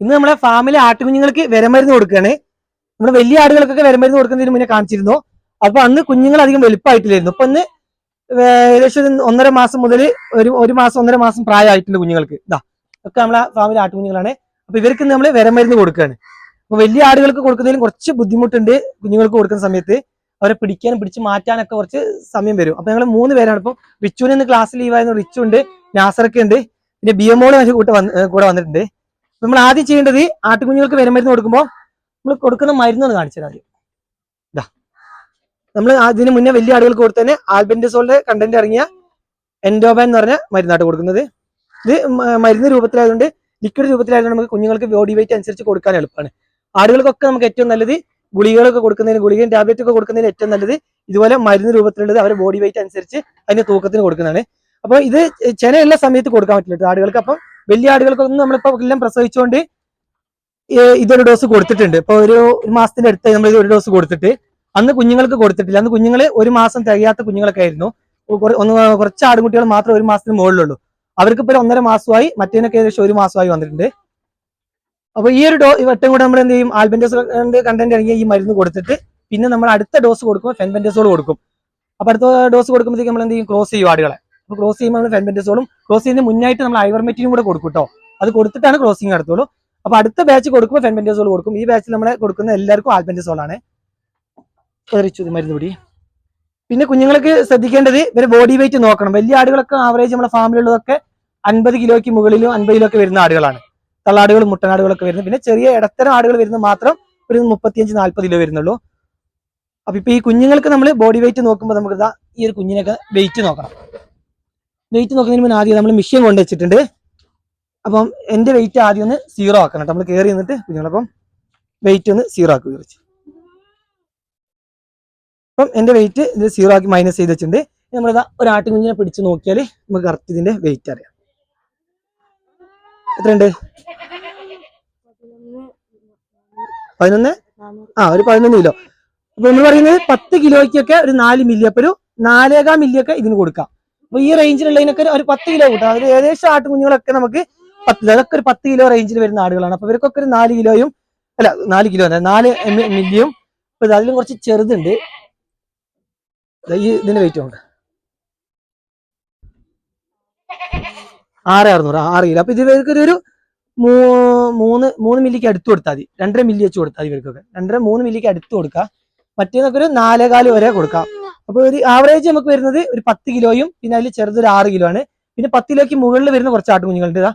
ഇന്ന് നമ്മളെ ഫാമിലെ ആട്ടുകുഞ്ഞുങ്ങൾക്ക് വിരമരുന്ന് കൊടുക്കുകയാണ്. നമ്മുടെ വലിയ ആടുകൾക്കൊക്കെ വിരമരുന്ന് കൊടുക്കുന്നതിന് മുന്നേ കാണിച്ചിരുന്നു. അപ്പൊ അന്ന് കുഞ്ഞുങ്ങൾ അധികം വലുപ്പമായിട്ടില്ലായിരുന്നു അപ്പൊ ഇന്ന് ഏകദേശം ഒന്നര മാസം മുതൽ ഒരു ഒരു മാസം ഒന്നര മാസം പ്രായമായിട്ടുണ്ട് കുഞ്ഞുങ്ങൾക്ക്. ഇതാ ഒക്കെ നമ്മളെ ഫാമിലെ ആട്ടുകുഞ്ഞുങ്ങളാണ്. അപ്പൊ ഇവർക്ക് നമ്മൾ വിരമരുന്ന് കൊടുക്കുകയാണ്. അപ്പൊ വലിയ ആടുകൾക്ക് കൊടുക്കുന്നതിലും കുറച്ച് ബുദ്ധിമുട്ടുണ്ട് കുഞ്ഞുങ്ങൾക്ക് കൊടുക്കുന്ന സമയത്ത്. അവരെ പിടിക്കാനും പിടിച്ച് മാറ്റാനൊക്കെ കുറച്ച് സമയം വരും. അപ്പൊ ഞങ്ങൾ മൂന്ന് പേരാണ്. ഇപ്പൊ റിച്ചുവിന് ഇന്ന് ക്ലാസ് ലീവായിരുന്നു. റിച്ചു ഉണ്ട് നാസറൊക്കെ ഉണ്ട്. പിന്നെ ബി എം ഓൾ കൂടെ വന്ന് കൂടെ വന്നിട്ടുണ്ട്. നമ്മൾ ആദ്യം ചെയ്യേണ്ടത് ആട്ടുകുഞ്ഞുങ്ങൾക്ക് വിരമരുന്ന് കൊടുക്കുമ്പോൾ നമ്മൾ കൊടുക്കുന്ന മരുന്നൊന്ന് കാണിച്ചത് ആദ്യം. ഇതാ നമ്മൾ അതിന് മുന്നേ വലിയ ആടുകൾക്ക് കൊടുത്ത് തന്നെ ആൽബൻഡസോളിന്റെ കണ്ടന്റ് ഇറങ്ങിയ എൻഡോബാൻ എന്ന് പറഞ്ഞ മരുന്നാട്ട് കൊടുക്കുന്നത്. ഇത് മരുന്ന് രൂപത്തിലായതുകൊണ്ട് ലിക്വിഡ് രൂപത്തിലായതുകൊണ്ട് നമുക്ക് കുഞ്ഞുങ്ങൾക്ക് ബോഡി വെയിറ്റ് അനുസരിച്ച് കൊടുക്കാൻ എളുപ്പമാണ്. ആടുകൾക്കൊക്കെ നമുക്ക് ഏറ്റവും നല്ലത് ഗുളികകളൊക്കെ കൊടുക്കുന്നതിന് ഗുളികയും ടാബ്ലറ്റ് ഒക്കെ കൊടുക്കുന്നതിന് ഏറ്റവും നല്ലത് ഇതുപോലെ മരുന്ന് രൂപത്തിലുള്ളത് അവരുടെ ബോഡി വെയിറ്റ് അനുസരിച്ച് അതിന്റെ തൂക്കത്തിന് കൊടുക്കുന്നതാണ്. അപ്പോൾ ഇത് ചെനയുള്ള സമയത്ത് കൊടുക്കാൻ പറ്റില്ല ആടുകൾക്ക്. അപ്പം വലിയ ആടുകൾക്കൊന്നും നമ്മളിപ്പോ എല്ലാം പ്രസവിച്ചുകൊണ്ട് ഇതൊരു ഡോസ് കൊടുത്തിട്ടുണ്ട്. ഇപ്പൊ ഒരു മാസത്തിന്റെ അടുത്ത് നമ്മൾ ഇത് ഒരു ഡോസ് കൊടുത്തിട്ട് അന്ന് കുഞ്ഞുങ്ങൾക്ക് കൊടുത്തിട്ടില്ല. അന്ന് കുഞ്ഞുങ്ങൾ ഒരു മാസം തികയാത്ത കുഞ്ഞുങ്ങളൊക്കെ ആയിരുന്നു. ഒന്ന് കുറച്ച് ആടുകുട്ടികൾ മാത്രം ഒരു മാസത്തിന് മുകളിലുള്ളൂ. അവർക്ക് ഇപ്പോൾ ഒന്നര മാസമായി മറ്റേനൊക്കെ ഏകദേശം ഒരു മാസമായി വന്നിട്ടുണ്ട്. അപ്പൊ ഈ ഒരു ഡോ വട്ടം കൂടെ നമ്മൾ എന്ത് ചെയ്യും? ആൽബൻഡോസ് കണ്ടന്റ് ഇറങ്ങിയ ഈ മരുന്ന് കൊടുത്തിട്ട് പിന്നെ നമ്മൾ അടുത്ത ഡോസ് കൊടുക്കുമ്പോൾ ഫെൻബെൻഡസോൾ കൊടുക്കും. അപ്പൊ അടുത്ത ഡോസ് കൊടുക്കുമ്പോഴത്തേക്ക് നമ്മൾ എന്ത് ചെയ്യും? ക്രോസ് ചെയ്യും ആടുകളെ. അപ്പൊ ക്രോസ് ചെയ്യുമ്പോൾ നമ്മൾ ഫെൻബെൻഡസോളും ക്രോസ് ചെയ്യുന്നതിന് മുന്നായിട്ട് നമ്മൾ ഐവർമെറ്റിനും കൂടെ കൊടുക്കും കേട്ടോ അത് കൊടുത്തിട്ടാണ് ക്രോസിങ് നടത്തുള്ളൂ. അപ്പൊ അടുത്ത ബാച്ച് കൊടുക്കുമ്പോൾ ഫെൻബെൻഡസോൾ കൊടുക്കും. ഈ ബാച്ചിൽ നമ്മൾ കൊടുക്കുന്ന എല്ലാവർക്കും പതിച്ചു ഇത് മരുന്ന് കൂടി പിന്നെ കുഞ്ഞുങ്ങൾക്ക് ശ്രദ്ധിക്കേണ്ടത് ഇവരെ ബോഡി വെയിറ്റ് നോക്കണം. വലിയ ആടുകളൊക്കെ ആവറേജ് നമ്മുടെ ഫാമിലുള്ളതൊക്കെ അൻപത് കിലോയ്ക്ക് മുകളിലും അൻപത് കിലോ ഒക്കെ വരുന്ന ആടുകളാണ്. തള്ളാടുകളും മുട്ടനാടുകളൊക്കെ വരുന്നത്. പിന്നെ ചെറിയ ഇടത്തരം ആടുകൾ വരുന്നത് മാത്രം ഒരു മുപ്പത്തിയഞ്ച് നാല്പത് കിലോ വരുന്നുള്ളൂ. അപ്പൊ ഇപ്പൊ ഈ കുഞ്ഞുങ്ങൾക്ക് നമ്മൾ ബോഡി വെയിറ്റ് നോക്കുമ്പോൾ നമുക്ക് ഈ ഒരു കുഞ്ഞിനൊക്കെ വെയിറ്റ് നോക്കണം. വെയിറ്റ് നോക്കുന്നതിന് മുന്നേ ആദ്യം നമ്മൾ മിഷ്യൻ കൊണ്ട് വെച്ചിട്ടുണ്ട്. അപ്പം എന്റെ വെയിറ്റ് ആദ്യം ഒന്ന് സീറോ ആക്കണം കേട്ടോ. നമ്മൾ കയറി നിന്നിട്ട് കുഞ്ഞുങ്ങളപ്പം വെയിറ്റ് ഒന്ന് സീറോ ആക്കുക കുറച്ച് അപ്പം എന്റെ വെയിറ്റ് ഇത് സീറോ ആക്കി മൈനസ് ചെയ്ത് വെച്ചിട്ടുണ്ട്. നമ്മളിതാ ഒരു ആട്ടുകുഞ്ഞിനെ പിടിച്ച് നോക്കിയാൽ നമുക്ക് കറക്റ്റ് ഇതിന്റെ വെയിറ്റ് അറിയാം. എത്രയുണ്ട്? പതിനൊന്ന്? ആ ഒരു പതിനൊന്ന് കിലോ അപ്പൊ നമ്മൾ പറയുന്നത് പത്ത് കിലോയ്ക്കൊക്കെ ഒരു നാല് മില്ലി അപ്പൊ ഒരു നാലേകാം മില്ലിയൊക്കെ ഇതിന് കൊടുക്കാം. അപ്പൊ ഈ റേഞ്ചിലുള്ളതിനൊക്കെ ഒരു- പത്ത് കിലോ കൂട്ടാം. അതിൽ ഏകദേശം ആട്ടുകുഞ്ഞുങ്ങളൊക്കെ നമുക്ക് പത്ത് അതൊക്കെ ഒരു പത്ത് കിലോ റേഞ്ചിൽ വരുന്ന ആടുകളാണ്. അപ്പൊ ഇവർക്കൊക്കെ ഒരു നാല് കിലോയും അല്ല നാല് കിലോ അല്ല നാല് മില്ലിയും അപ്പൊ അതിലും കുറച്ച് ചെറുതുണ്ട്. ഈ ഇതിന്റെ വെയിറ്റ് ഉണ്ട്. ആറ് അറുന്നൂറ് ആറ് കിലോ അപ്പൊ ഇത് ഇവർക്കൊരു ഒരു മൂന്ന് മൂന്ന് മില്ലിക്ക് അടുത്ത് കൊടുത്താൽ മതി. രണ്ടര മില്ലി വെച്ച് കൊടുത്താൽ മതി ഇവർക്കൊക്കെ. രണ്ടര മൂന്ന് മില്ലിക്ക് അടുത്ത് കൊടുക്കാം. മറ്റേന്നൊക്കെ ഒരു നാലേകാൽ വരെ കൊടുക്കാം. അപ്പൊ ഒരു ആവറേജ് നമുക്ക് വരുന്നത് ഒരു പത്ത് കിലോയും പിന്നെ അതിൽ ചെറുത് ഒരു ആറ് കിലോ ആണ് പിന്നെ പത്ത് കിലോയ്ക്ക് മുകളിൽ വരുന്ന കുറച്ച് ആട്ടുകുഞ്ഞുങ്ങളുണ്ട് ഇതാ.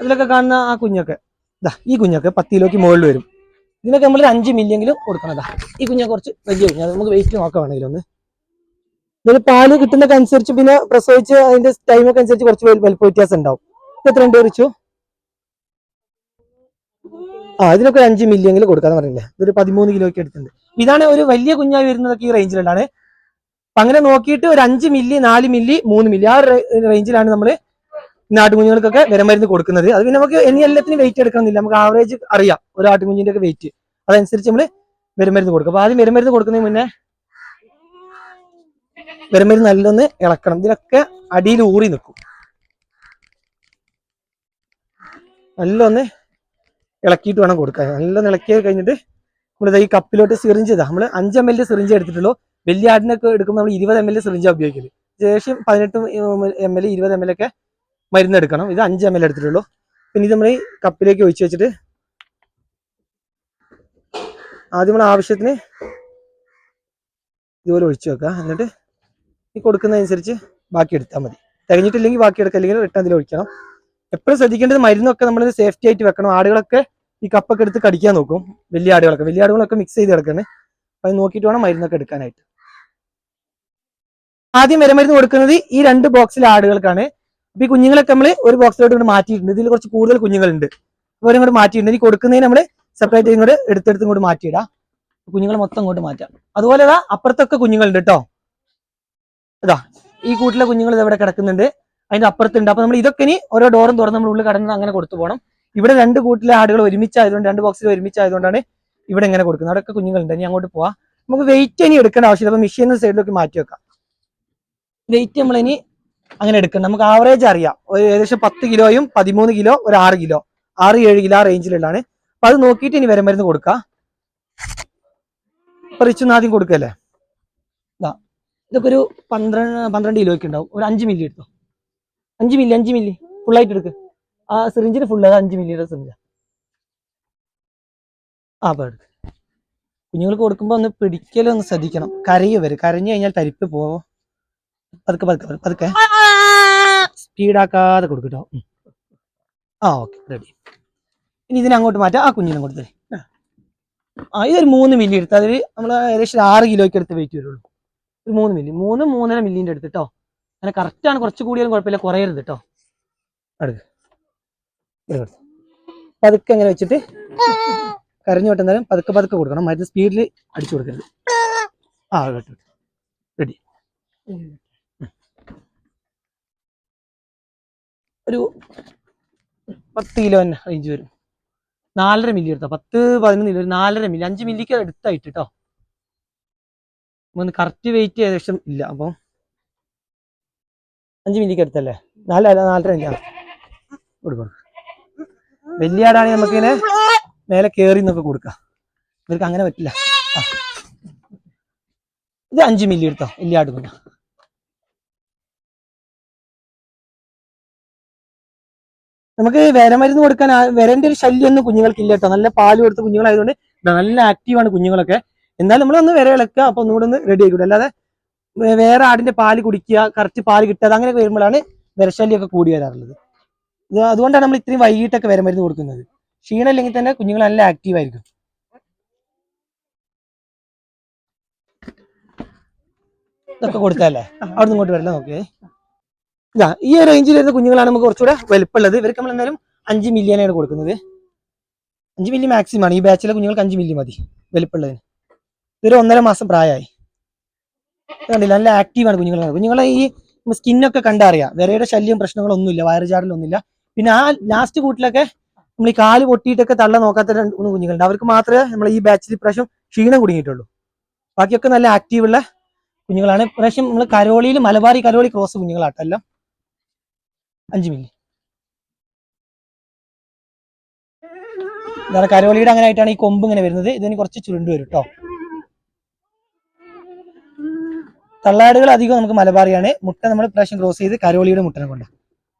അതിലൊക്കെ കാണുന്ന ആ കുഞ്ഞൊക്കെ. ഇതാ ഈ കുഞ്ഞൊക്കെ പത്ത് കിലോയ്ക്ക് മുകളിൽ വരും. ഇതിനൊക്കെ നമ്മൾ അഞ്ച് മില്ലിയെങ്കിലും കൊടുക്കണം ഇതാ. ഈ കുഞ്ഞൊക്കെ കുറച്ച് വലിയ കുഞ്ഞ് നമുക്ക് വെയിറ്റ് നോക്കാം വേണമെങ്കിൽ ഒന്ന്. ഇതിന് പാൽ കിട്ടുന്നൊക്കെ അനുസരിച്ച് പിന്നെ പ്രസവിച്ച് അതിന്റെ ടൈമൊക്കെ അനുസരിച്ച് കുറച്ച് വലിപ്പ വ്യത്യാസം ഉണ്ടാവും. എത്ര ഉണ്ട് റിച്ചു ആ ഇതിനൊക്കെ ഒരു അഞ്ച് മില്ലിയെങ്കിലും കൊടുക്കാന്ന് പറഞ്ഞില്ലേ? ഇതൊരു പതിമൂന്ന് കിലോയ്ക്ക് എടുത്തിട്ടുണ്ട്. ഇതാണ് ഒരു വലിയ കുഞ്ഞായി വരുന്നതൊക്കെ ഈ റേഞ്ചിലാണ് അപ്പൊ അങ്ങനെ നോക്കിയിട്ട് ഒരു അഞ്ച് മില്ലി നാല് മില്ലി മൂന്ന് മില്ലി ആ റേഞ്ചിലാണ് നമ്മൾ നാട്ടുകുഞ്ഞുങ്ങൾക്കൊക്കെ വിരമരുന്ന് കൊടുക്കുന്നത്. അത് പിന്നെ നമുക്ക് ഇനി എല്ലാത്തിനും വെയിറ്റ് എടുക്കണമെന്നില്ല. നമുക്ക് ആവറേജ് അറിയാം ഒരു ആട്ടുകുഞ്ഞിന്റെ ഒക്കെ വെയിറ്റ് അതനുസരിച്ച് നമ്മൾ വിരമരുന്ന് കൊടുക്കും. അപ്പൊ ആദ്യം വിരമരുന്ന് കൊടുക്കുന്നതിന് മുന്നേ വിരമരുന്ന് നല്ലൊന്ന് ഇളക്കണം. ഇതിലൊക്കെ അടിയിൽ ഊറി നിൽക്കും. നല്ലൊന്ന് ഇളക്കിയിട്ട് വേണം കൊടുക്കാൻ. നല്ലൊന്ന് ഇളക്കി കഴിഞ്ഞിട്ട് നമ്മളിത് ഈ കപ്പിലോട്ട് സിറിഞ്ച് ഇതാ. നമ്മൾ അഞ്ച് എം എൽ സിറിഞ്ച് എടുത്തിട്ടുള്ളൂ. വലിയ ആടിനൊക്കെ എടുക്കുമ്പോൾ നമ്മൾ ഇരുപത് എം എൽ സിറിഞ്ചാണ് ഉപയോഗിക്കൽ. ശേഷം പതിനെട്ട് എം എൽ ഇരുപത് എം എൽ ഒക്കെ മരുന്ന് എടുക്കണം. ഇത് അഞ്ച് എം എൽ എടുത്തിട്ടുള്ളൂ. പിന്നെ ഇത് നമ്മൾ കപ്പിലേക്ക് ഒഴിച്ചു വെച്ചിട്ട് ആദ്യം നമ്മൾ ആവശ്യത്തിന് ഇതുപോലെ ഒഴിച്ചു വെക്കുക. എന്നിട്ട് ഈ കൊടുക്കുന്നതനുസരിച്ച് ബാക്കി എടുത്താൽ മതി. തികഞ്ഞിട്ടില്ലെങ്കിൽ ബാക്കി എടുക്കുക. അല്ലെങ്കിൽ റിട്ടേൺ അതിൽ ഒഴിക്കണം. എപ്പോഴും ശ്രദ്ധിക്കേണ്ടത് മരുന്നൊക്കെ നമ്മൾ സേഫ്റ്റി ആയിട്ട് വെക്കണം. ആടുകളൊക്കെ ഈ കപ്പൊക്കെ എടുത്ത് കടിക്കാൻ നോക്കും. വലിയ ആടുകളൊക്കെ. വലിയ ആടുകളൊക്കെ മിക്സ് ചെയ്ത് കിടക്കുന്നത് അപ്പം നോക്കിയിട്ട് വേണം മരുന്നൊക്കെ എടുക്കാനായിട്ട്. ആദ്യം വിരമരുന്ന് കൊടുക്കുന്നത് ഈ രണ്ട് ബോക്സിലെ ആടുകൾക്കാണ്. അപ്പൊ ഈ കുഞ്ഞുങ്ങളൊക്കെ നമ്മൾ ഒരു ബോക്സിലോട്ട് ഇങ്ങോട്ട് മാറ്റിയിട്ടുണ്ട്. ഇതിൽ കുറച്ച് കൂടുതൽ കുഞ്ഞുങ്ങളുണ്ട്. അപ്പൊ അവരിങ്ങോട്ട് മാറ്റിയിട്ടുണ്ട്. ഇനി കൊടുക്കുന്നതിന് നമ്മൾ സെപ്പറേറ്റ് ഇങ്ങോട്ട് എടുത്തെടുത്ത് ഇങ്ങോട്ട് മാറ്റിയിടാം. കുഞ്ഞുങ്ങളെ മൊത്തം ഇങ്ങോട്ട് മാറ്റാം. അതുപോലെ ഇതാ അപ്പുറത്തൊക്കെ കുഞ്ഞുങ്ങളുണ്ട് കേട്ടോ. ഇതാ ഈ കൂട്ടിലെ കുഞ്ഞുങ്ങൾ ഇതവിടെ കിടക്കുന്നുണ്ട്. അതിന്റെ അപ്പുറത്തുണ്ട്. അപ്പൊ നമ്മൾ ഇതൊക്കെ ഇനി ഓരോ ഡോറും തുറന്ന് നമ്മൾ ഉള്ളിൽ കടന്ന് അങ്ങനെ കൊടുത്തു പോകണം. ഇവിടെ രണ്ട് കൂട്ടിലെ ആടുകൾ ഒരുമിച്ചായതുകൊണ്ട് രണ്ട് ബോക്സിൽ ഒരുമിച്ചായതുകൊണ്ടാണ് ഇവിടെ ഇങ്ങനെ കൊടുക്കുന്നത്. അവിടെയൊക്കെ കുഞ്ഞുങ്ങളുണ്ട്. ഇനി അങ്ങോട്ട് പോവാം. നമുക്ക് വെയിറ്റ് ഇനി എടുക്കേണ്ട ആവശ്യമില്ല. അപ്പൊ മെഷീൻ സൈഡിലേക്ക് മാറ്റി വെക്കാം. വെയിറ്റ് നമ്മൾ ഇനി അങ്ങനെ എടുക്കണം. നമുക്ക് ആവറേജ് അറിയാം. ഒരു ഏകദേശം പത്ത് കിലോയും പതിമൂന്ന് കിലോ ഒരു ആറ് കിലോ. ആറ് ഏഴ് കിലോ ആ റേഞ്ചിലുള്ളതാണ് അപ്പൊ അത് നോക്കിയിട്ട് ഇനി വരം മരുന്ന് കൊടുക്കാം. ഇപ്പൊ റിച്ചൊന്നും ആദ്യം കൊടുക്കല്ലേ? ഇതാ ഇതൊക്കെ ഒരു പന്ത്രണ്ട് പന്ത്രണ്ട് കിലോയ്ക്ക് ഉണ്ടാവും. ഒരു അഞ്ച് മില്ലി എടുത്തോ? അഞ്ച് മില്ലി അഞ്ച് മില്ലി ഫുള്ളായിട്ട് എടുക്ക്. ആ സിറിഞ്ചിന് ഫുള്ള് അത് അഞ്ച് മില്ലിയുടെ സിറിഞ്ച ആ. അപ്പൊ എടുക്ക്. കുഞ്ഞുങ്ങൾക്ക് കൊടുക്കുമ്പോൾ ഒന്ന് പിടിക്കലൊന്ന് ശ്രദ്ധിക്കണം. കരയോ വരും കരഞ്ഞു കഴിഞ്ഞാൽ തരിപ്പ് പോവോ? പതുക്കെ പതുക്കെ പതുക്കെ സ്പീഡാക്കാതെ കൊടുക്കട്ടോ. ആ ഓക്കെ റെഡി ഇനി ഇതിനെ അങ്ങോട്ട് മാറ്റാം. ആ കുഞ്ഞിനെ കൊടുത്തേ ആ. ഇതൊരു മൂന്ന് മില്ലി എടുത്ത് അതിൽ നമ്മൾ ഏകദേശം ആറ് കിലോയ്ക്ക് എടുത്ത് വെയിറ്റ് വരുള്ളൂ. ഒരു മൂന്ന് മില്ലി. മൂന്ന് മൂന്നര മില്ലിന്റെ എടുത്ത് കേട്ടോ അങ്ങനെ കറക്റ്റാണ് കുറച്ച് കൂടിയാലും കുഴപ്പമില്ല. കുറയരുത് കേട്ടോ അടുക്ക്. പതുക്കെ അങ്ങനെ വെച്ചിട്ട് കരഞ്ഞു വിട്ടുന്നാലും പതുക്കെ പതുക്കെ കൊടുക്കണം. മരുന്ന് സ്പീഡിൽ അടിച്ചു കൊടുക്കരുത്. ആ കേട്ടോ റെഡി ഒരു പത്ത് കിലോ റേഞ്ച് വരും. നാലര മില്ലി എടുത്താൽ പത്ത് പതിനൊന്ന് കിലോ നാലര മില്ലി അഞ്ച് മില്ലിക്ക് എടുത്തായിട്ട് കേട്ടോ ഒന്ന് കറക്റ്റ് വെയിറ്റ് ഏകദേശം ഇല്ല. അപ്പം അഞ്ച് മില്ലിക്ക് എടുത്തല്ലേ നാല് നാലര മില്ല കൊടുക്കണം വലിയ നമുക്കിങ്ങനെ മേലെ കയറി എന്നൊക്കെ കൊടുക്കാം. ഇവർക്ക് അങ്ങനെ പറ്റില്ല. ഇത് അഞ്ച് മില്ലി എടുത്തോ? വലിയ ആട് കുഞ്ഞ നമുക്ക് വിരമരുന്ന് കൊടുക്കാൻ വിരന്റെ ഒരു ശല്യം ഒന്നും കുഞ്ഞുങ്ങൾക്ക് ഇല്ല കേട്ടോ. നല്ല പാൽ കൊടുത്ത കുഞ്ഞുങ്ങളായതുകൊണ്ട് നല്ല ആക്റ്റീവാണ് കുഞ്ഞുങ്ങളൊക്കെ. എന്നാലും നമ്മളൊന്ന് വിര ഇളക്കുക അപ്പൊ ഒന്നുകൂടെ ഒന്ന് റെഡി ആയിക്കോട്ടെ. അല്ലാതെ വേറെ ആടിന്റെ പാൽ കുടിക്കുക കറക്റ്റ് പാൽ കിട്ടാതെ അങ്ങനെ വരുമ്പോഴാണ് വിരശല്യമൊക്കെ കൂടി വരാറുള്ളത്. അതുകൊണ്ടാണ് നമ്മൾ ഇത്രയും വൈകിട്ടൊക്കെ വിരമരുന്ന് കൊടുക്കുന്നത്. ക്ഷീണമില്ലെങ്കിൽ തന്നെ കുഞ്ഞുങ്ങൾ നല്ല ആക്റ്റീവ് ആയിരിക്കും. ഇതൊക്കെ കൊടുത്താലേ? അവിടെ നിന്ന് ഇങ്ങോട്ട് വരില്ല? നോക്കിയേ. ഇതാ ഈ റേഞ്ചിൽ വരുന്ന കുഞ്ഞുങ്ങളാണ് നമുക്ക് കുറച്ചുകൂടെ വലുപ്പമുള്ളത്. ഇവർക്ക് നമ്മൾ എന്തായാലും അഞ്ച് മില്യനാണ് കൊടുക്കുന്നത്. അഞ്ച് മില്ലി മാക്സിമം ആണ്. ഈ ബാച്ചിലെ കുഞ്ഞുങ്ങൾക്ക് അഞ്ച് മില്ലി മതി വലുപ്പമുള്ളതിന്. ഇതൊരു ഒന്നര മാസം പ്രായമായി. കണ്ടില്ല നല്ല ആക്റ്റീവാണ് കുഞ്ഞുങ്ങൾ കുഞ്ഞുങ്ങളെ. ഈ സ്കിന്നൊക്കെ കണ്ടറിയാം. വിരയുടെ ശല്യം പ്രശ്നങ്ങളൊന്നുമില്ല വയറുചാടലൊന്നുമില്ല പിന്നെ ആ ലാസ്റ്റ് കൂട്ടിലൊക്കെ നമ്മൾ ഈ കാൽ പൊട്ടിയിട്ടൊക്കെ തള്ള നോക്കാത്ത രണ്ട് മൂന്ന് കുഞ്ഞുങ്ങളുണ്ട്. അവർക്ക് മാത്രമേ നമ്മൾ ഈ ബാച്ചിൽ ഇപ്രാവശ്യം ക്ഷീണം കുടുങ്ങിയിട്ടുള്ളൂ. ബാക്കിയൊക്കെ നല്ല ആക്റ്റീവുള്ള കുഞ്ഞുങ്ങളാണ്. ഇപ്രാവശ്യം നമ്മൾ കരോളിയിൽ മലബാറി കരോളി ക്രോസ് കുഞ്ഞുങ്ങളാട്ടോ എല്ലാം. അഞ്ച് മില്ലി. ഇതാണ് കരോളിയുടെ അങ്ങനെ ആയിട്ടാണ് ഈ കൊമ്പ് ഇങ്ങനെ വരുന്നത്. ഇതിന് കുറച്ച് ചുരുണ്ട് വരും കേട്ടോ തള്ളാടുകൾ അധികം നമുക്ക് മലബാറിയാണ്. മുട്ട നമ്മൾ പ്രാവശ്യം ക്രോസ് ചെയ്ത് കരോളിയുടെ മുട്ടനെ കൊണ്ട്.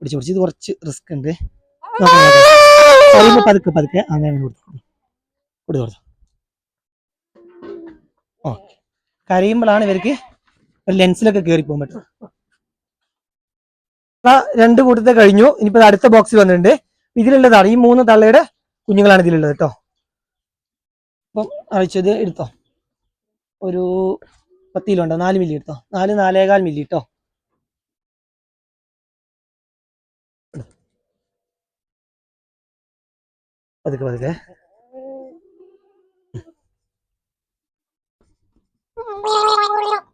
പിടിച്ച് പിടിച്ച്. ഇത് കുറച്ച് റിസ്ക് ഉണ്ട്. പതുക്കെ പതുക്കെ. അങ്ങനെ കൊടുത്തു. കൊടുത്തു ഓക്കെ. കരയുമ്പോഴാണ് ഇവർക്ക് ലെൻസിലൊക്കെ കയറി പോകാൻ പറ്റും ആ രണ്ട് കൂട്ടത്തെ കഴിഞ്ഞു. ഇനിയിപ്പോ അടുത്ത ബോക്സിൽ വന്നിട്ടുണ്ട്. ഇതിലുള്ളതാണ്. ഈ മൂന്ന് തള്ളയുടെ കുഞ്ഞുങ്ങളാണ് ഇതിലുള്ളത് കേട്ടോ അപ്പം അയച്ചത് എടുത്തോ. ഒരു പത്ത് കിലോ ഉണ്ടോ നാല് മില്ലി എടുത്തോ. നാല് നാലേകാൽ മില്ലി കേട്ടോ പതുക്കെ പതുക്കെ.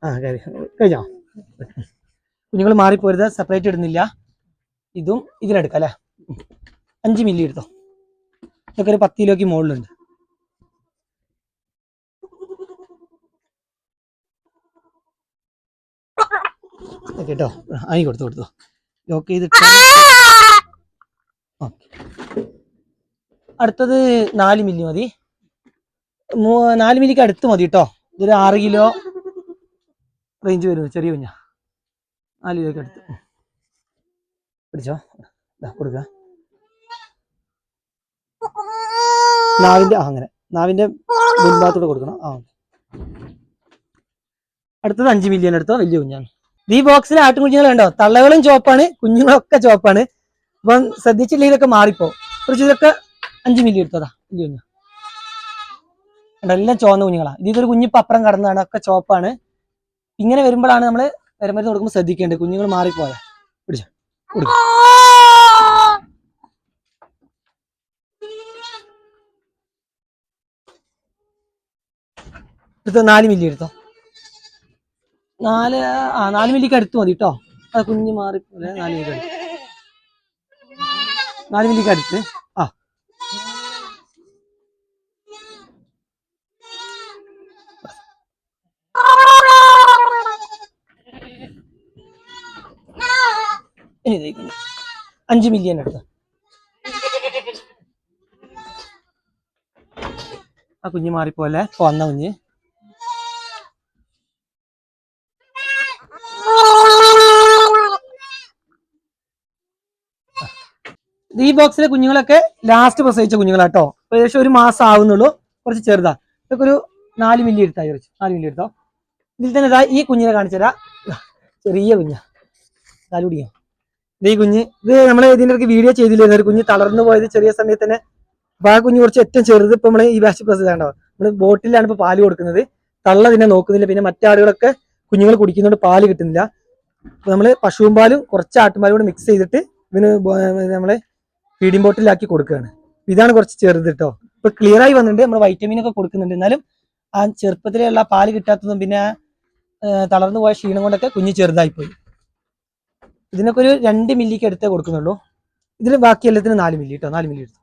ആ കഴി കഴിഞ്ഞോ? കുഞ്ഞുങ്ങൾ മാറിപ്പോരുത് സെപ്പറേറ്റ് ഇടുന്നില്ല. ഇതും ഇതിനെടുക്കാം അല്ലേ? അഞ്ച് മില്ലി എടുത്തോ? ഇതൊക്കെ ഒരു പത്ത് കിലോയ്ക്ക് മുകളിലുണ്ട്. കേട്ടോ ആയി കൊടുത്തു കൊടുത്തു. ലോക്ക് ചെയ്തിട്ട് അടുത്തത് നാല് മില്ലി മതി. നാല് മില്ലിക്ക് അടുത്ത് മതി കേട്ടോ. ഇതൊരു ആറ് കിലോ റേഞ്ച് വരും ചെറിയ കുഞ്ഞ. നാല് രൂപയ്ക്ക് പിടിച്ചോ. കൊടുക്ക നാവിന്റെ ആ അങ്ങനെ. നാവിന്റെ മുൻഭാഗത്തോടെ കൊടുക്കണം. ആ അടുത്തത് അഞ്ച് മില്യൺ എടുത്തോ? വലിയ കുഞ്ഞാണ്. ഈ ബോക്സിൽ ആട്ടുകുഞ്ഞുങ്ങൾ ഉണ്ടോ തള്ളകളും ചോപ്പാണ് കുഞ്ഞുങ്ങളൊക്കെ ചോപ്പാണ്. അപ്പം ശ്രദ്ധിച്ചില്ലെങ്കിൽ മാറിപ്പോ. കുറച്ച് ഇതൊക്കെ അഞ്ച് മില്ലി എടുത്തതാ വലിയ കുഞ്ഞു. എല്ലാം ചുവന്ന കുഞ്ഞുങ്ങളാ. ഇതൊരു കുഞ്ഞിപ്പപ്പുറം കടന്നതാണ് ഒക്കെ ചോപ്പാണ്. ഇങ്ങനെ വരുമ്പോഴാണ് നമ്മൾ വിരമരുന്ന് കൊടുക്കുമ്പോൾ ശ്രദ്ധിക്കേണ്ടത് കുഞ്ഞുങ്ങൾ മാറിപ്പോയാ? പിടിച്ചോ. കൊടുക്കും. എടുത്തോ നാല് മില്ലി എടുത്തോ. നാല് ആ നാല് മില്ലിക്ക് അടുത്ത് മതി കേട്ടോ അത് കുഞ്ഞ് മാറിപ്പോലെ നാല് അടുത്ത് നാല് മില്ലിക്ക് അടുത്ത്. ഇനി അഞ്ച് മില്യൺ എടുത്ത്. ആ കുഞ്ഞ് മാറിപ്പോലെ. വന്ന കുഞ്ഞ്. ഈ ബോക്സിലെ കുഞ്ഞുങ്ങളൊക്കെ ലാസ്റ്റ് പ്രസവിച്ച കുഞ്ഞുങ്ങളാട്ടോ ഏകദേശം ഒരു മാസം ആവുന്നുള്ളൂ. കുറച്ച് ചെറുതാ. ഇതൊക്കെ ഒരു നാല് മില്ലി എടുത്താ കുറച്ച്. നാല് മില്ലി എടുത്തോ. ഇതിൽ തന്നെ ഈ കുഞ്ഞിനെ കാണിച്ചു തരാം ചെറിയ കുഞ്ഞാ. കാലുടിയോ ഈ കുഞ്ഞ് ഇത് നമ്മൾ ഇതിന്റെ ഇടയ്ക്ക് വീഡിയോ ചെയ്തില്ലായിരുന്നു ഒരു കുഞ്ഞ് തളർന്നു പോയത് ചെറിയ സമയത്ത് തന്നെ. അപ്പൊ ആ കുഞ്ഞ് കുറച്ച് ഏറ്റവും ചെറുത് ഇപ്പൊ നമ്മൾ ഈ ബാച്ച് പ്രസവിച്ച കണ്ടോ നമ്മൾ ബോട്ടിലാണ് ഇപ്പൊ പാൽ കൊടുക്കുന്നത്. തള്ള ഇതിനെ നോക്കുന്നില്ല. പിന്നെ മറ്റാടുകളൊക്കെ കുഞ്ഞുങ്ങൾ കുടിക്കുന്നതുകൊണ്ട് പാൽ കിട്ടുന്നില്ല. നമ്മൾ പശുവും പാലും കുറച്ച് ആട്ടുംപാലും കൂടെ മിക്സ് ചെയ്തിട്ട് ഇതിന് നമ്മളെ നമ്മൾ ഫീഡിംഗ് ബോട്ടിലാക്കി കൊടുക്കുകയാണ്. ഇതാണ് കുറച്ച് ചെറുത് കേട്ടോ ഇപ്പൊ ക്ലിയർ ആയി വന്നിട്ടുണ്ട്. നമ്മൾ വൈറ്റമിൻ ഒക്കെ കൊടുക്കുന്നുണ്ട്. എന്നാലും ആ ചെറുപ്പത്തിലുള്ള പാൽ കിട്ടാത്തതും പിന്നെ തളർന്നു പോയ ക്ഷീണം കൊണ്ടൊക്കെ കുഞ്ഞ് ചെറുതായി പോയി ഇതിനൊക്കെ ഒരു രണ്ട് മില്ലിക്ക് എടുത്തേ കൊടുക്കുന്നുള്ളൂ. ഇതിന് ബാക്കി എല്ലാത്തിനും നാല് മില്ലി കേട്ടോ നാല് മില്ലി എടുത്തു.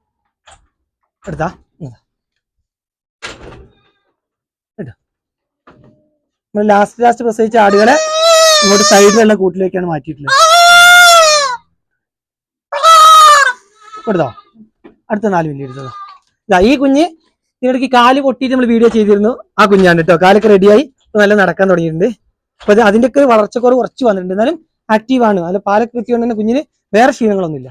എടുത്താ? കേട്ടോ. നമ്മൾ ലാസ്റ്റ് ലാസ്റ്റ് പ്രസവിച്ച ആടുകളെ ഇങ്ങോട്ട് സൈഡിലുള്ള കൂട്ടിലേക്കാണ് മാറ്റിയിട്ടുള്ളത്. കൊടുത്തോ അടുത്ത നാല് മില്ലി എടുത്തോ ഇതാ ഈ കുഞ്ഞ് ഇതിനിടയ്ക്ക് കാൽ പൊട്ടിയിട്ട് നമ്മൾ വീഡിയോ ചെയ്തിരുന്നു. ആ കുഞ്ഞാണ് കേട്ടോ കാലൊക്കെ റെഡിയായി നല്ല നടക്കാൻ തുടങ്ങിയിട്ടുണ്ട്. അപ്പൊ അത് അതിന്റെ ഒക്കെ വളർച്ചക്കുറവ് കുറച്ച് വന്നിട്ടുണ്ട്. എന്നാലും ആക്റ്റീവ് ആണ് അല്ല പാലൊക്കെ തന്നെ കുഞ്ഞിന് വേറെ ക്ഷീണങ്ങളൊന്നുമില്ല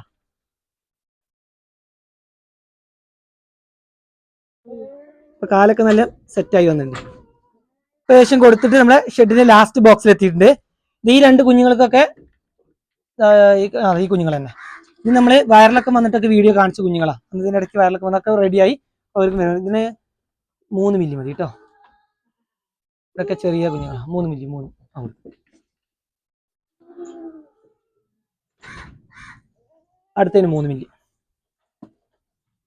ഇപ്പൊ കാലൊക്കെ നല്ല സെറ്റായി വന്നിട്ടുണ്ട്. ഏകദേശം കൊടുത്തിട്ട് നമ്മുടെ ഷെഡിന്റെ ലാസ്റ്റ് ബോക്സിൽ എത്തിയിട്ടുണ്ട്. ഈ രണ്ട് കുഞ്ഞുങ്ങൾക്കൊക്കെ ഈ കുഞ്ഞുങ്ങൾ തന്നെ. ഇത് നമ്മൾ വയറിലൊക്കെ വന്നിട്ടൊക്കെ വീഡിയോ കാണിച്ച കുഞ്ഞുങ്ങളാണ് ഇതിന്റെ ഇടയ്ക്ക് വയറിലൊക്കെ വന്നൊക്കെ റെഡിയായി അവർക്ക്. ഇതിന് മൂന്ന് മില്ലി മതി കേട്ടോ. ഇതൊക്കെ ചെറിയ കുഞ്ഞുങ്ങളാ. മൂന്ന് മില്ലി മൂന്ന്. ആ, അടുത്തതിന് മൂന്ന് മില്ലി.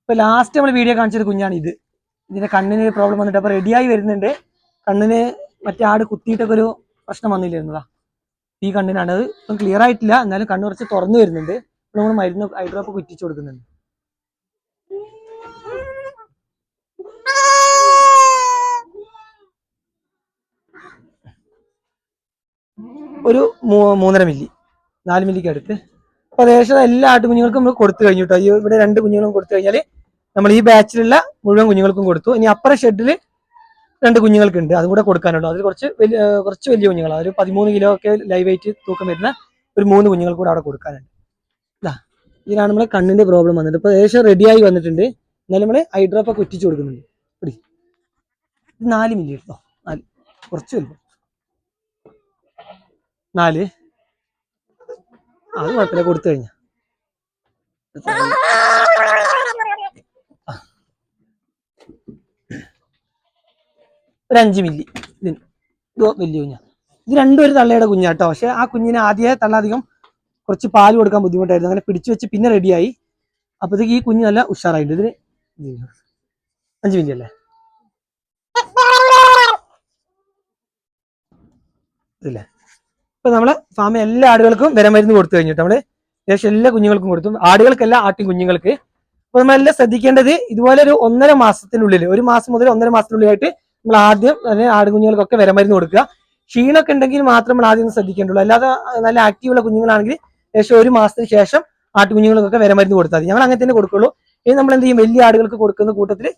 ഇപ്പൊ ലാസ്റ്റ് നമ്മൾ വീഡിയോ കാണിച്ചൊരു കുഞ്ഞാണ് ഇത്. ഇതിന്റെ കണ്ണിന് പ്രോബ്ലം വന്നിട്ട് അപ്പൊ റെഡിയായി വരുന്നുണ്ട്. കണ്ണിന് മറ്റേ ആട് കുത്തിയിട്ടൊക്കെ ഒരു പ്രശ്നം വന്നില്ലായിരുന്നതാ ഈ കണ്ണിനാണ്. അത് ഇപ്പം ക്ലിയർ ആയിട്ടില്ല. എന്നാലും കണ്ണ് കുറച്ച് തുറന്നു വരുന്നുണ്ട്. നമ്മൾ മരുന്ന് ഹൈഡ്രോപ്പ് ഡ്രോപ്പ് കുറ്റിച്ചു കൊടുക്കുന്നുണ്ട്. ഒരു മൂന്നര മില്ലി. നാല് മില്ലിക്ക് അടുത്ത്. ഏകദേശം എല്ലാ ആട്ടുകുഞ്ഞുങ്ങൾക്കും നമ്മൾ കൊടുത്തു കഴിഞ്ഞു കേട്ടോ ഇവിടെ രണ്ട് കുഞ്ഞുങ്ങളും കൊടുത്തു കഴിഞ്ഞാൽ നമ്മൾ ഈ ബാച്ചിലുള്ള മുഴുവൻ കുഞ്ഞുങ്ങൾക്കും കൊടുത്തു. ഇനി അപ്പുറ ഷെഡിൽ രണ്ട് കുഞ്ഞുങ്ങൾക്ക് ഉണ്ട് അതും കൂടെ കൊടുക്കാനുള്ളൂ അതിൽ കുറച്ച് വലിയ കുറച്ച് വലിയ കുഞ്ഞുങ്ങളാണ് ഒരു പതിമൂന്ന് കിലോ ഒക്കെ ലൈവ് വെയിറ്റ് തൂക്കം വരുന്ന ഒരു മൂന്ന് കുഞ്ഞുങ്ങൾ കൂടെ അവിടെ കൊടുക്കാനുണ്ട്. ഇതാ ഇതിനാണ് നമ്മളെ കണ്ണിന്റെ പ്രോബ്ലം വന്നിട്ട് ഇപ്പൊ ഏകദേശം റെഡിയായി വന്നിട്ടുണ്ട്. എന്നാലും നമ്മൾ ഹൈഡ്രോപ്പ് ഡ്രോപ്പ് ഒക്കെ ഒറ്റിച്ച് കൊടുക്കുന്നുണ്ട്. ഇത് നാല് മില്ലി കേട്ടോ നാല്. കുറച്ച് വലുപ്പം നാല്. അത് കുഴപ്പമില്ല കൊടുത്തു കഴിഞ്ഞ. ഒരു മില്ലി. ഇത് വലിയ കുഞ്ഞാ. ഇത് രണ്ടും ഒരു തള്ളയുടെ കുഞ്ഞാട്ടോ പക്ഷെ ആ കുഞ്ഞിനെ ആദ്യമേ തള്ള അധികം കുറച്ച് പാൽ കൊടുക്കാൻ ബുദ്ധിമുട്ടായിരുന്നു. അങ്ങനെ പിടിച്ചു വെച്ച് പിന്നെ റെഡിയായി. അപ്പോഴത്തേക്ക് ഈ കുഞ്ഞ് നല്ല ഉഷാറായിട്ടുണ്ട്. ഇതിന് ഇതിന് അഞ്ച് മില്ലി അല്ലേ? ഇല്ലേ ഇപ്പൊ നമ്മൾ ഫാമിൽ എല്ലാ ആടുകൾക്കും വിര മരുന്ന് കൊടുത്തു കഴിഞ്ഞിട്ട് നമ്മൾ ഏകദേശം എല്ലാ കുഞ്ഞുങ്ങൾക്കും കൊടുത്തു. ആടുകൾക്കല്ല ആട്ടിൻ കുഞ്ഞുങ്ങൾക്ക്. അപ്പൊ നമ്മളെല്ലാം ശ്രദ്ധിക്കേണ്ടത് ഇതുപോലെ ഒരു ഒന്നര മാസത്തിനുള്ളിൽ ഒരു മാസം മുതൽ ഒന്നര മാസത്തിനുള്ളിലായിട്ട് നമ്മൾ ആദ്യം ആട് ആടുകുഞ്ഞുങ്ങൾക്കൊക്കെ വിര മരുന്ന് കൊടുക്കുക. ക്ഷീണമൊക്കെ ഉണ്ടെങ്കിൽ മാത്രം നമ്മൾ ആദ്യം ശ്രദ്ധിക്കേണ്ടുള്ളൂ. അല്ലാതെ നല്ല ആക്റ്റീവുള്ള കുഞ്ഞുങ്ങളാണെങ്കിൽ ഏകദേശം ഒരു മാസത്തിന് ശേഷം ആട്ടുകുഞ്ഞുങ്ങൾക്കൊക്കെ വിര മരുന്ന് കൊടുത്താൽ മതി. ഞങ്ങൾ അങ്ങനെ തന്നെ കൊടുക്കുള്ളൂ. ഇനി നമ്മൾ എന്ത് ചെയ്യും? വലിയ ആടുകൾക്ക് കൊടുക്കുന്ന കൂട്ടത്തിൽ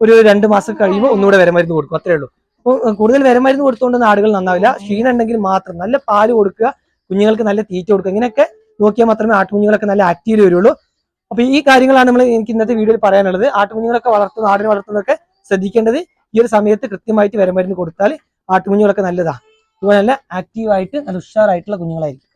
ഒരു രണ്ട് മാസം കഴിയുമ്പോൾ ഒന്നുകൂടെ വിര മരുന്ന് കൊടുക്കും. അത്രേ ഉള്ളൂ. അപ്പോൾ കൂടുതൽ വിര മരുന്ന് കൊടുത്തുകൊണ്ട് ആടുകൾ നന്നാവില്ല. ക്ഷീണം ഉണ്ടെങ്കിൽ മാത്രം നല്ല പാൽ കൊടുക്കുക കുഞ്ഞുങ്ങൾക്ക് നല്ല തീറ്റ കൊടുക്കുക. ഇങ്ങനെയൊക്കെ നോക്കിയാൽ മാത്രമേ ആട്ടുകുഞ്ഞുങ്ങളൊക്കെ നല്ല ആക്റ്റീവ് വരുള്ളൂ. അപ്പൊ ഈ കാര്യങ്ങളാണ് നമ്മൾ എനിക്ക് ഇന്നത്തെ വീഡിയോയിൽ പറയാനുള്ളത്. ആട്ടുകുഞ്ഞുങ്ങളൊക്കെ വളർത്തുന്ന നാടിനെ വളർത്തുന്നതൊക്കെ ശ്രദ്ധിക്കേണ്ടത് ഈ ഒരു സമയത്ത് കൃത്യമായിട്ട് വിരമരുന്ന് കൊടുത്താൽ ആട്ടുകുഞ്ഞുങ്ങളൊക്കെ നല്ലതാണ് അതുപോലെ നല്ല ആക്റ്റീവായിട്ട് നല്ല ഉഷാറായിട്ടുള്ള കുഞ്ഞുങ്ങളായിരിക്കും.